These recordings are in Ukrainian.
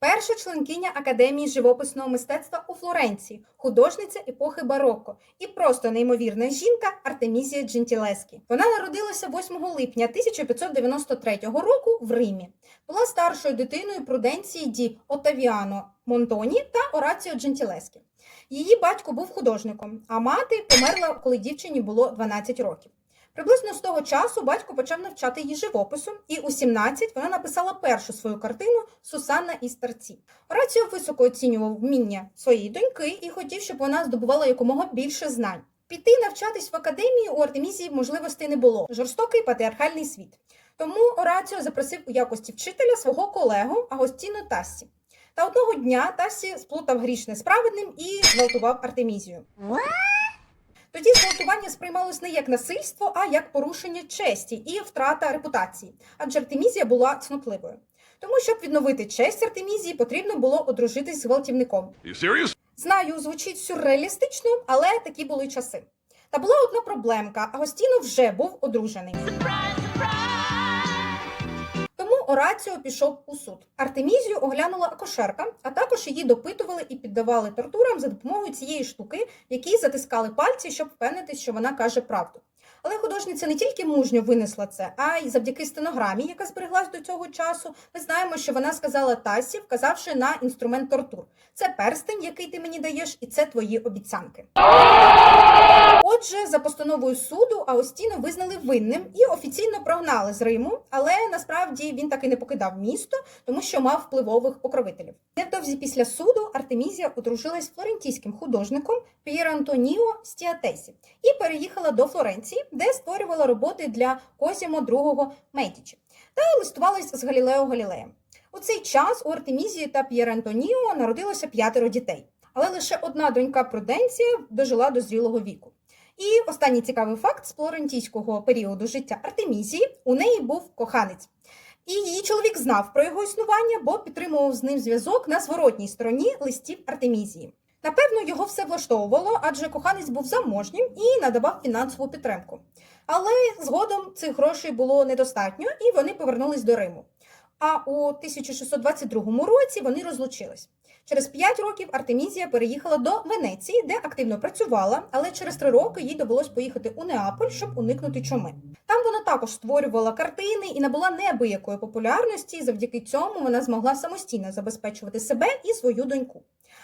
перша членкиня Академії живописного мистецтва у Флоренції, художниця епохи бароко і просто неймовірна жінка Артемізія Джентілескі. Вона народилася 8 липня 1593 року в Римі. Була старшою дитиною Пруденції ді Отавіано Монтоні та Ораціо Джентілескі. Її батько був художником, а мати померла, коли дівчині було 12 років. Приблизно з того часу батько почав навчати її живопису, і у 17 вона написала першу свою картину Сусанна і старці. Ораціо високо оцінював вміння своєї доньки і хотів, щоб вона здобувала якомога більше знань. Піти навчатись в академії у Артемізії можливостей не було жорстокий патріархальний світ. Тому Ораціо запросив у якості вчителя свого колегу Агостіно Тассі. Та одного дня Тассі сплутав грішне з і зґвалтував Артемізію. Тоді зґвалтування сприймалось не як насильство, а як порушення честі і втрата репутації, адже Артемізія була цнотливою. Тому, щоб відновити честь Артемізії, потрібно було одружитись з гвалтівником. Знаю, звучить сюрреалістично, але такі були часи. Та була одна проблемка: Агостіно вже був одружений. Ораціо пішов у суд. Артемізію оглянула акушерка, а також її допитували і піддавали тортурам за допомогою цієї штуки, якій затискали пальці, щоб впевнитись, що вона каже правду. Але художниця не тільки мужньо винесла це, а й завдяки стенограмі, яка збереглась до цього часу, ми знаємо, що вона сказала Тасі, вказавши на інструмент тортур. Це перстень, який ти мені даєш, і це твої обіцянки. Отже, за постановою суду Аостіно визнали винним і офіційно прогнали з Риму, але насправді він таки не покидав місто, тому що мав впливових покровителів. Невдовзі після суду Артемізія одружилась з флорентійським художником П'єр Антоніо Стіатесі і переїхала до Флоренції, де створювала роботи для Козімо II Медічі та листувалась з Галілео Галілеєм. У цей час у Артемізії та П'єр Антоніо народилося п'ятеро дітей, але лише одна донька Пруденція дожила до зрілого віку. І останній цікавий факт з флорентійського періоду життя Артемізії у неї був коханець. І її чоловік знав про його існування, бо підтримував з ним зв'язок на зворотній стороні листів Артемізії. Напевно, його все влаштовувало, адже коханець був заможнім і надавав фінансову підтримку. Але згодом цих грошей було недостатньо, і вони повернулись до Риму. А у 1622 році вони розлучились. Через 5 років Артемізія переїхала до Венеції, де активно працювала, але через 3 роки їй довелось поїхати у Неаполь, щоб уникнути чуми. Там вона також створювала картини і набула неабиякої популярності. Завдяки цьому вона змогла самостійно забезпечувати себе і свою доньку.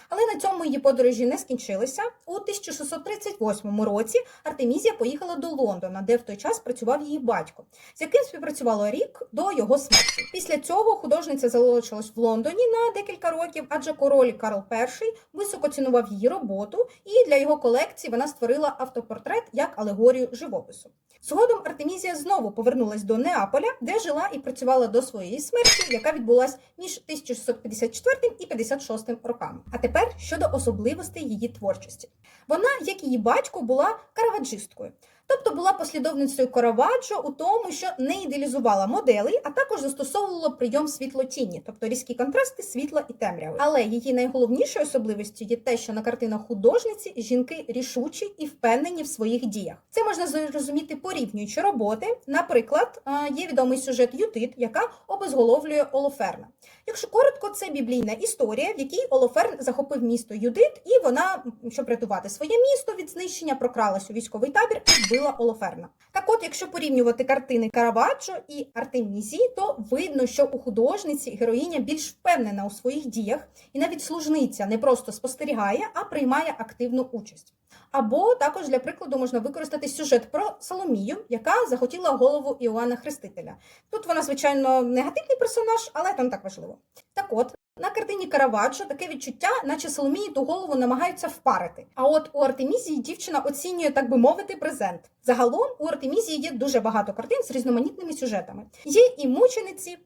Але на цьому її подорожі не скінчилися. У 1638 році Артемізія поїхала до Лондона, де в той час працював її батько, з яким співпрацювала рік до його смерті. Після цього художниця залишилась в Лондоні на декілька років, адже король Карл І високо цінував її роботу, і для його колекції вона створила автопортрет як алегорію живопису. Згодом Артемізія знову повернулась до Неаполя, де жила і працювала до своєї смерті, яка відбулась між 1654 і 56 роками. А тепер щодо особливостей її творчості. Вона, як її батько, була караваджисткою. Тобто була послідовницею Караваджо у тому, що не ідеалізувала моделей, а також застосовувала прийом світлотіні, тобто різкі контрасти світла і темряви. Але її найголовнішою особливістю є те, що на картинах художниці жінки рішучі і впевнені в своїх діях. Це можна зрозуміти порівнюючи роботи. Наприклад, е, є відомий сюжет Ютит, яка обезголовлює Олоферна. Якщо коротко, це біблійна історія, в якій Олоферн захопив місто Юдит, і вона, щоб рятувати своє місто від знищення, прокралась у військовий табір і вбила Олоферна. Так от, якщо порівнювати картини Караваджо і Артемізії, то видно, що у художниці героїня більш впевнена у своїх діях, і навіть служниця не просто спостерігає, а приймає активну участь. Або також для прикладу можна використати сюжет про Соломію, яка захотіла голову Іоанна Хрестителя. Тут вона, звичайно, негативний персонаж, але там так важливо. Так от. На картині Караваджо таке відчуття, наче Соломії ту голову намагаються впарити. А от у Артемізії дівчина оцінює, так би мовити, презент. Загалом у Артемізії є дуже багато картин з різноманітними сюжетами. Є і мучениці,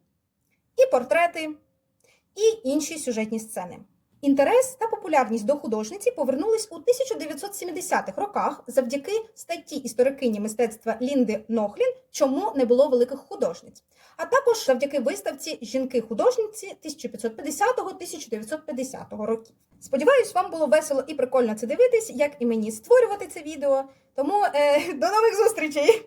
і портрети, і інші сюжетні сцени. Інтерес та популярність до художниці повернулись у 1970-х роках завдяки статті історикині мистецтва Лінди Нохлін, чому не було великих художниць, а також завдяки виставці Жінки-художниці 1550-1950 років. Сподіваюсь, вам було весело і прикольно це дивитись, як і мені створювати це відео. Тому е, до нових зустрічей!